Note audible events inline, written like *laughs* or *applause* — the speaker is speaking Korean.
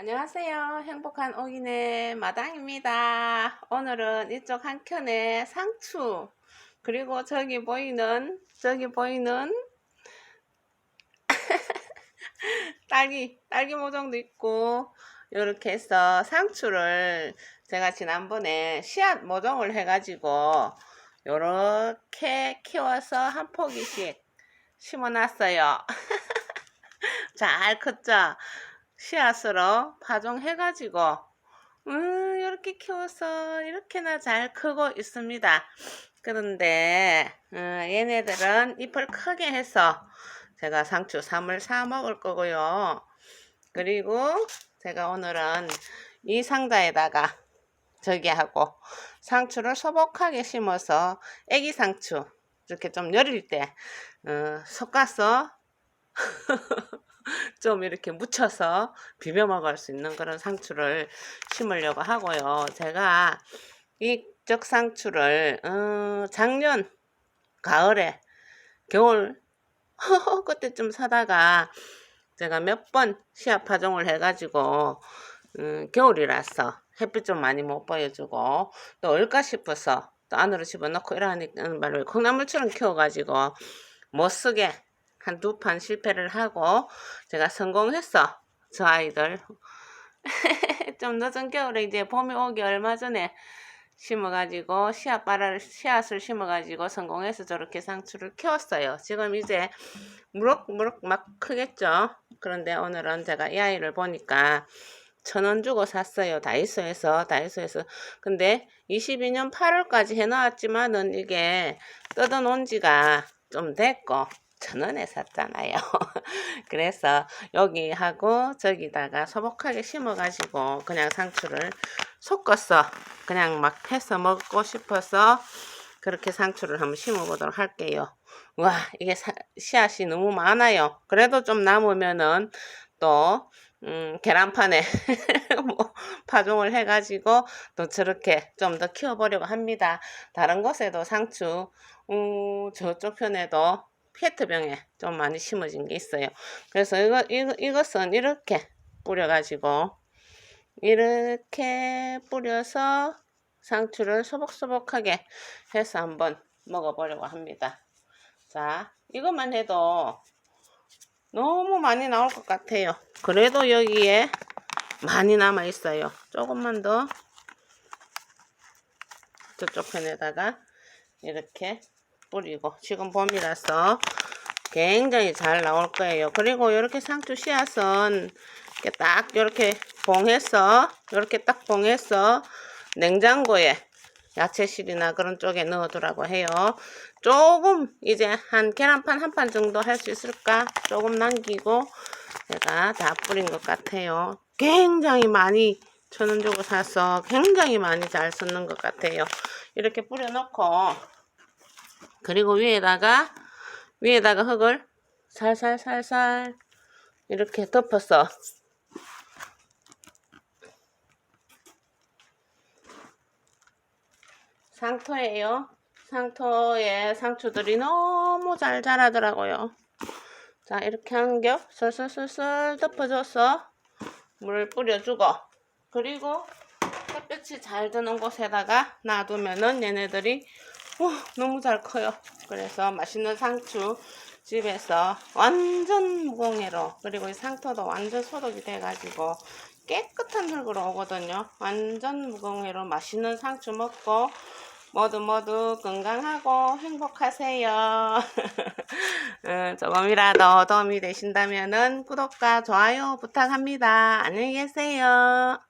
안녕하세요. 행복한 오기네 마당입니다. 오늘은 이쪽 한켠에 상추, 그리고 저기 보이는, 저기 보이는 *laughs* 딸기, 딸기 모종도 있고, 이렇게 해서 상추를 제가 지난번에 씨앗 모종을 해가지고, 요렇게 키워서 한 포기씩 심어놨어요. *laughs* 잘 컸죠? 씨앗으로 파종해가지고 음, 이렇게 키워서 이렇게나 잘 크고 있습니다. 그런데 어, 얘네들은 잎을 크게 해서 제가 상추 3을 사 먹을 거고요. 그리고 제가 오늘은 이 상자에다가 저기 하고 상추를 소복하게 심어서 애기 상추 이렇게 좀 여릴 때 어, 섞어서 *laughs* 좀 이렇게 묻혀서 비벼 먹을 수 있는 그런 상추를 심으려고 하고요. 제가 이적 상추를 어, 작년 가을에 겨울 그때쯤 사다가 제가 몇 번 시합 파종을 해가지고 음, 겨울이라서 햇빛 좀 많이 못 보여주고 또 얼까 싶어서 또 안으로 집어넣고 이러니까 말로 콩나물처럼 키워가지고 못 쓰게 한 두 판 실패를 하고 제가 성공했어. 저 아이들. *laughs* 좀 늦은 겨울에 이제 봄이 오기 얼마 전에 심어가지고 씨앗바라를 씨앗을 심어가지고 성공해서 저렇게 상추를 키웠어요. 지금 이제 무럭무럭 막 크겠죠. 그런데 오늘은 제가 이 아이를 보니까 천 원 주고 샀어요. 다이소에서 다이소에서 근데 22년 8월까지 해놨지만은 이게 뜯어놓은 지가 좀 됐고 천 원에 샀잖아요. *laughs* 그래서 여기 하고 저기다가 소복하게 심어가지고 그냥 상추를 섞어서 그냥 막 해서 먹고 싶어서 그렇게 상추를 한번 심어보도록 할게요. 와 이게 사, 씨앗이 너무 많아요. 그래도 좀 남으면은 또 음, 계란판에 *laughs* 뭐 파종을 해가지고 또 저렇게 좀 더 키워보려고 합니다. 다른 곳에도 상추, 음, 저쪽 편에도 페트병에 좀 많이 심어진 게 있어요. 그래서 이거, 이거, 이것은 이렇게 뿌려가지고 이렇게 뿌려서 상추를 소복소복하게 해서 한번 먹어보려고 합니다. 자, 이것만 해도 너무 많이 나올 것 같아요. 그래도 여기에 많이 남아 있어요. 조금만 더 저쪽 편에다가 이렇게 뿌리고 지금 봄이라서 굉장히 잘 나올 거예요. 그리고 이렇게 상추 씨앗은 이렇게 딱 이렇게 봉해서 이렇게 딱 봉해서 냉장고에 야채실이나 그런 쪽에 넣어두라고 해요. 조금 이제 한 계란판 한 판 정도 할 수 있을까? 조금 남기고 제가 다 뿌린 것 같아요. 굉장히 많이 천 원 주고 사서 굉장히 많이 잘 썼는 것 같아요. 이렇게 뿌려놓고 그리고 위에다가 위에다가 흙을 살살살살 이렇게 덮어서 상토예요. 상토에 상추들이 너무 잘 자라더라고요. 자 이렇게 한 겹 슬슬슬슬 덮어줘서 물을 뿌려주고 그리고 햇볕이 잘 드는 곳에다가 놔두면은 얘네들이 와, 너무 잘 커요. 그래서 맛있는 상추 집에서 완전 무공해로 그리고 이 상토도 완전 소독이 돼가지고 깨끗한 흙으로 오거든요. 완전 무공해로 맛있는 상추 먹고 모두 모두 건강하고 행복하세요. *laughs* 어, 조금이라도 도움이 되신다면 구독과 좋아요 부탁합니다. 안녕히 계세요.